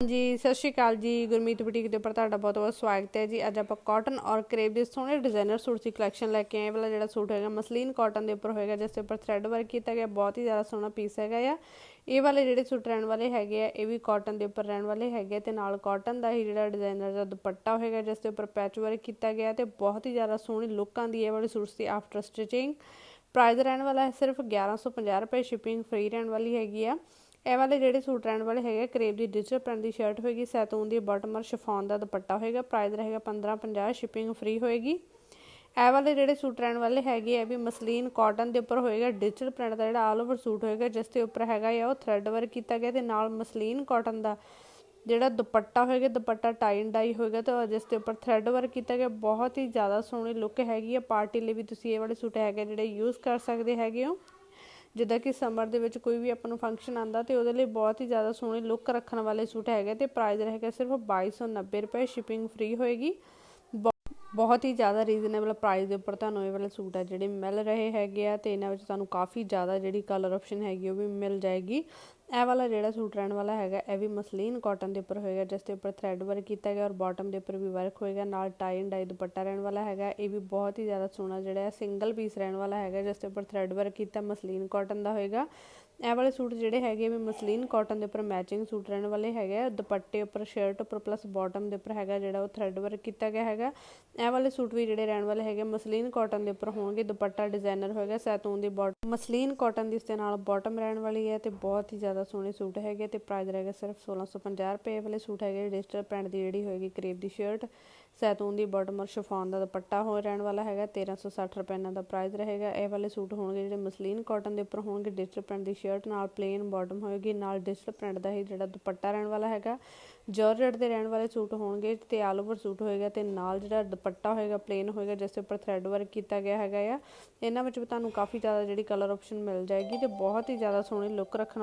ਜੀ, ਸਤਿ ਸ਼੍ਰੀ ਅਕਾਲ ਜੀ, ਗੁਰਮੀਤ ਬੁਟੀਕ ਦੇ ਉੱਪਰ ਤੁਹਾਡਾ ਬਹੁਤ ਬਹੁਤ ਸਵਾਗਤ ਹੈ ਜੀ। ਅੱਜ ਆਪਾਂ ਕਾਟਨ ਔਰ ਕਰੇਪ ਦੇ ਸੋਹਣੇ ਡਿਜ਼ਾਈਨਰ ਸੂਟ ਦੀ ਕਲੈਕਸ਼ਨ ਲੈ ਕੇ ਆਏ ਵਾਲਾ ਜਿਹੜਾ ਸੂਟ ਹੈਗਾ, ਮਸਲੀਨ ਕਾਟਨ ਦੇ ਉੱਪਰ ਹੋਏਗਾ, ਜਿਸ ਦੇ ਉੱਪਰ ਥ੍ਰੈਡ ਵਰਕ ਕੀਤਾ ਗਿਆ। ਬਹੁਤ ਹੀ ਜ਼ਿਆਦਾ ਸੋਹਣਾ ਪੀਸ ਹੈਗਾ ਆ। ਇਹ ਵਾਲੇ ਜਿਹੜੇ ਸੂਟ ਰਹਿਣ ਵਾਲੇ ਹੈਗੇ ਆ, ਇਹ ਵੀ ਕਾਟਨ ਦੇ ਉੱਪਰ ਰਹਿਣ ਵਾਲੇ ਹੈਗੇ ਤੇ ਨਾਲ ਕਾਟਨ ਦਾ ਹੀ ਜਿਹੜਾ ਡਿਜ਼ਾਈਨਰ ਦਾ ਦੁਪੱਟਾ ਹੋਏਗਾ, ਜਿਸ ਦੇ ਉੱਪਰ ਪੈਚ ਵਰਕ ਕੀਤਾ ਗਿਆ ਤੇ ਬਹੁਤ ਹੀ ਜ਼ਿਆਦਾ ਸੋਹਣੀ ਲੁੱਕ ਆਂਦੀ ਹੈ ਇਹ ਵਾਲੇ ਸੂਟਸ ਦੀ ਆਫਟਰ ਸਟਿਚਿੰਗ ਪ੍ਰਾਈਸ ਰਹਿਣ ਵਾਲਾ ਹੈ ਸਿਰਫ 1150 ਰੁਪਏ ਸ਼ਿਪਿੰਗ ਫ੍ਰੀ ਰਹਿਣ ਵਾਲੀ ਹੈਗੀ ਆ। ਇਹ ਵਾਲੇ ਜਿਹੜੇ ਸੂਟ ਰਹਿਣ ਵਾਲੇ ਹੈਗੇ ਕਰੇਬ ਦੀ ਡਿਜੀਟਲ ਪ੍ਰਿੰਟ ਦੀ ਸ਼ਰਟ ਹੋਏਗੀ, ਸੈਤੂਨ ਦੀ ਬਾਟਮ ਔਰ ਸ਼ਿਫੋਨ ਦਾ ਦੁਪੱਟਾ ਹੋਏਗਾ ਪ੍ਰਾਈਸ ਰਹੇਗਾ 1550 ਸ਼ਿਪਿੰਗ ਫ੍ਰੀ ਹੋਏਗੀ। ਇਹ ਵਾਲੇ ਜਿਹੜੇ ਸੂਟ ਰਹਿਣ ਵਾਲੇ ਹੈਗੇ ਆ ਵੀ ਮਸਲੀਨ ਕਾਟਨ ਦੇ ਉੱਪਰ ਹੋਏਗਾ ਡਿਜੀਟਲ ਪ੍ਰਿੰਟ ਦਾ ਜਿਹੜਾ ਆਲ ਓਵਰ ਸੂਟ ਹੋਏਗਾ, ਜਿਸ ਦੇ ਉੱਪਰ ਹੈਗਾ ਆ, ਉਹ ਥ੍ਰੈਡ ਵਰਕ ਕੀਤਾ ਗਿਆ ਤੇ ਨਾਲ ਮਸਲੀਨ ਕਾਟਨ ਦਾ ਜਿਹੜਾ ਦੁਪੱਟਾ ਹੋਏਗਾ, ਦੁਪੱਟਾ ਟਾਈਨ ਡਾਈ ਹੋਏਗਾ ਤੇ ਜਿਸ ਦੇ ਉੱਪਰ ਥ੍ਰੈਡ ਵਰਕ ਕੀਤਾ ਗਿਆ, ਬਹੁਤ ਹੀ ਜ਼ਿਆਦਾ ਸੋਹਣੀ ਲੁੱਕ ਹੈਗੀ ਆ, ਪਾਰਟੀ ਲਈ ਵੀ ਤੁਸੀਂ ਇਹ ਵਾਲੇ ਸੂਟ ਹੈਗੇ ਜਿਹੜੇ ਯੂਜ਼ ਕਰ ਸਕਦੇ ਹੈਗੇ ਹੋ। ਜਿੱਦਾਂ ਕਿ ਸਮਰ ਦੇ ਵਿੱਚ ਕੋਈ ਵੀ ਆਪਾਂ ਨੂੰ ਫੰਕਸ਼ਨ ਆਂਦਾ ਤੇ ਉਹਦੇ ਲਈ ਬਹੁਤ ਹੀ ਜ਼ਿਆਦਾ ਸੋਹਣੇ ਲੁੱਕ ਰੱਖਣ ਵਾਲੇ ਸੂਟ ਹੈਗੇ ਤੇ ਪ੍ਰਾਈਸ ਰਹੇਗਾ ਸਿਰਫ 2290 ਰੁਪਏ ਸ਼ਿਪਿੰਗ ਫ੍ਰੀ ਹੋਏਗੀ। ਬਹੁਤ ਹੀ ਜ਼ਿਆਦਾ ਰੀਜ਼ਨੇਬਲ ਪ੍ਰਾਈਸ ਦੇ ਉੱਪਰ ਤੁਹਾਨੂੰ ਇਹ ਵਾਲੇ ਸੂਟ ਆ ਜਿਹੜੇ ਮਿਲ ਰਹੇ ਹੈਗੇ ਆ ਤੇ ਇਹਨਾਂ ਵਿੱਚ ਤੁਹਾਨੂੰ ਕਾਫੀ ਜ਼ਿਆਦਾ ਜਿਹੜੀ ਕਲਰ ਆਪਸ਼ਨ ਹੈਗੀ ਉਹ ਵੀ ਮਿਲ ਜਾਏਗੀ। ਇਹ ਵਾਲਾ ਜਿਹੜਾ ਸੂਟ ਰਹਿਣ ਵਾਲਾ ਹੈਗਾ, ਇਹ ਵੀ ਮਸਲੀਨ ਕਾਟਨ ਦੇ ਉੱਪਰ ਹੋਏਗਾ, ਜਿਸ ਦੇ ਉੱਪਰ ਥ੍ਰੈਡ ਵਰਕ ਕੀਤਾ ਗਿਆ ਔਰ ਬਾਟਮ ਦੇ ਉੱਪਰ ਵੀ ਵਰਕ ਹੋਏਗਾ, ਨਾਲ ਟਾਈ ਐਂਡ ਡਾਈ ਦੁਪੱਟਾ ਰਹਿਣ ਵਾਲਾ ਹੈਗਾ। ਇਹ ਵੀ ਬਹੁਤ ਹੀ ਜ਼ਿਆਦਾ ਸੋਹਣਾ ਜਿਹੜਾ ਹੈ ਸਿੰਗਲ ਪੀਸ ਰਹਿਣ ਵਾਲਾ ਹੈਗਾ, ਜਿਸ ਦੇ ਉੱਪਰ ਥ੍ਰੈਡ ਵਰਕ ਕੀਤਾ, ਮਸਲੀਨ ਕਾਟਨ ਦਾ ਹੋਏਗਾ। ਇਹ ਵਾਲੇ ਸੂਟ ਜਿਹੜੇ ਹੈਗੇ ਵੀ ਮਸਲੀਨ ਕਾਟਨ ਦੇ ਉੱਪਰ ਮੈਚਿੰਗ ਸੂਟ ਰਹਿਣ ਵਾਲੇ ਹੈਗੇ ਦੁਪੱਟੇ ਉੱਪਰ ਸ਼ਰਟ ਉੱਪਰ ਪਲੱਸ ਬਾਟਮ ਦੇ ਉੱਪਰ ਹੈਗਾ ਜਿਹੜਾ ਉਹ ਥਰੈਡ ਵਰਕ ਕੀਤਾ ਗਿਆ ਹੈਗਾ। ਇਹ ਵਾਲੇ ਸੂਟ ਵੀ ਜਿਹੜੇ ਰਹਿਣ ਵਾਲੇ ਹੈਗੇ ਮਸਲੀਨ ਕਾਟਨ ਦੇ ਉੱਪਰ ਹੋਣਗੇ। ਦੁਪੱਟਾ ਡਿਜ਼ਾਈਨਰ ਹੋਏਗਾ, ਸੈਤੂਨ ਦੀ ਬਾਟਮ ਮਸਲੀਨ ਕਾਟਨ ਦੀ ਇਸ ਦੇ ਨਾਲ ਬਾਟਮ ਰਹਿਣ ਵਾਲੀ ਹੈ ਤੇ ਬਹੁਤ ਹੀ ਜ਼ਿਆਦਾ ਸੋਹਣੇ ਸੂਟ ਹੈਗੇ ਤੇ ਪ੍ਰਾਈਸ ਰਹੇਗਾ ਸਿਰਫ 1650 ਰੁਪਏ ਵਾਲੇ ਸੂਟ ਹੈਗੇ ਡਿਜੀਟਲ ਪ੍ਰਿੰਟ ਦੀ ਜਿਹੜੀ ਹੋਏਗੀ ਕਰੀਬ ਦੀ ਸ਼ਰਟ ਸੈਤੂਨ ਦੀ ਬਾਟਮ ਔਰ ਸ਼ਿਫੋਨ ਦਾ ਦੁਪੱਟਾ ਹੋ ਰਹਿਣ ਵਾਲਾ ਹੈਗਾ 1360 ਰੁਪਏ ਇਹਨਾਂ ਦਾ ਪ੍ਰਾਈਸ ਰਹੇਗਾ। ਇਹ ਵਾਲੇ ਸੂਟ ਹੋਣਗੇ ਜਿਹੜੇ ਮਸਲੀਨ ਕਾਟਨ ਦੇ ਉੱਪਰ ਹੋਣਗੇ ਡਿਜੀਟਲ ਪ੍ਰਿੰਟ ਦੀ ਸ਼ਰਟ ਨਾਲ ਪਲੇਨ ਬਾਟਮ ਹੋਏਗੀ, ਨਾਲ ਡਿਜੀਟਲ ਪ੍ਰਿੰਟ ਦਾ ਹੀ ਜਿਹੜਾ ਦੁਪੱਟਾ ਰਹਿਣ ਵਾਲਾ ਹੈਗਾ। ਜਾਰਜਟ ਦੇ ਰਹਿਣ ਵਾਲੇ ਸੂਟ ਹੋਣਗੇ, ਤੇ ਆਲ ਓਵਰ ਸੂਟ ਹੋਏਗਾ, ਤੇ ਨਾਲ ਜਿਹੜਾ ਦੁਪੱਟਾ ਹੋਏਗਾ ਪਲੇਨ ਹੋਏਗਾ, ਜਿਸ ਦੇ ਉੱਪਰ ਥ੍ਰੈਡ ਵਰਕ ਕੀਤਾ ਗਿਆ ਹੈਗਾ ਆ। ਇਹਨਾਂ ਵਿੱਚ ਵੀ ਤੁਹਾਨੂੰ ਕਾਫੀ ਜ਼ਿਆਦਾ ਜਿਹੜੀ ਕਲਰ ਆਪਸ਼ਨ ਮਿਲ ਜਾਏਗੀ, ਤੇ ਬਹੁਤ ਹੀ ਜ਼ਿਆਦਾ ਸੋਹਣੀ ਲੁੱਕ ਰੱਖਣ